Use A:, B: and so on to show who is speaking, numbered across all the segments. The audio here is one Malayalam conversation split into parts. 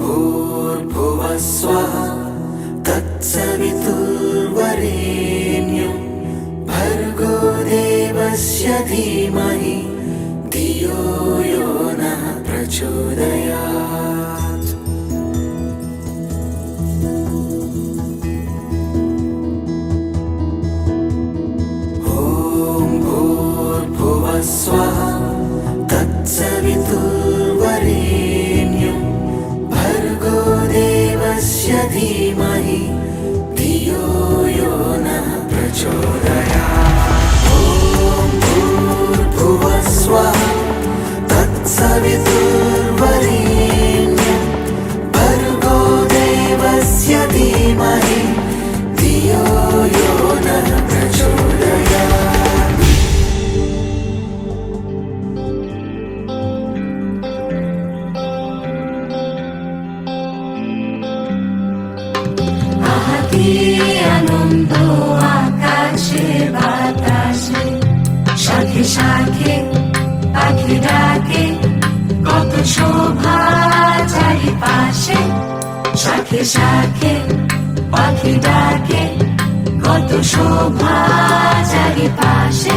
A: ഭൂർഭുവസ്വ തത്സവിതുർവരേണ്യം ഭർഗോ ദേവസ്യ ധീമഹി ധിയോ യോ ന പ്രചോദയാത് ഓം ഭൂർഭുവസ്വ തത്സവിതു Buddy.
B: শাখে পাখি ডাকে কত শোভা চারিপাশে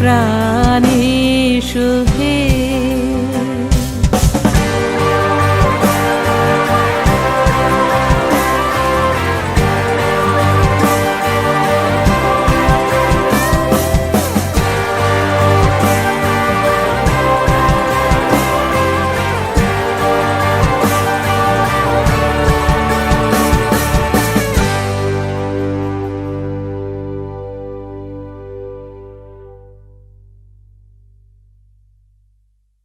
B: প্রাণেশু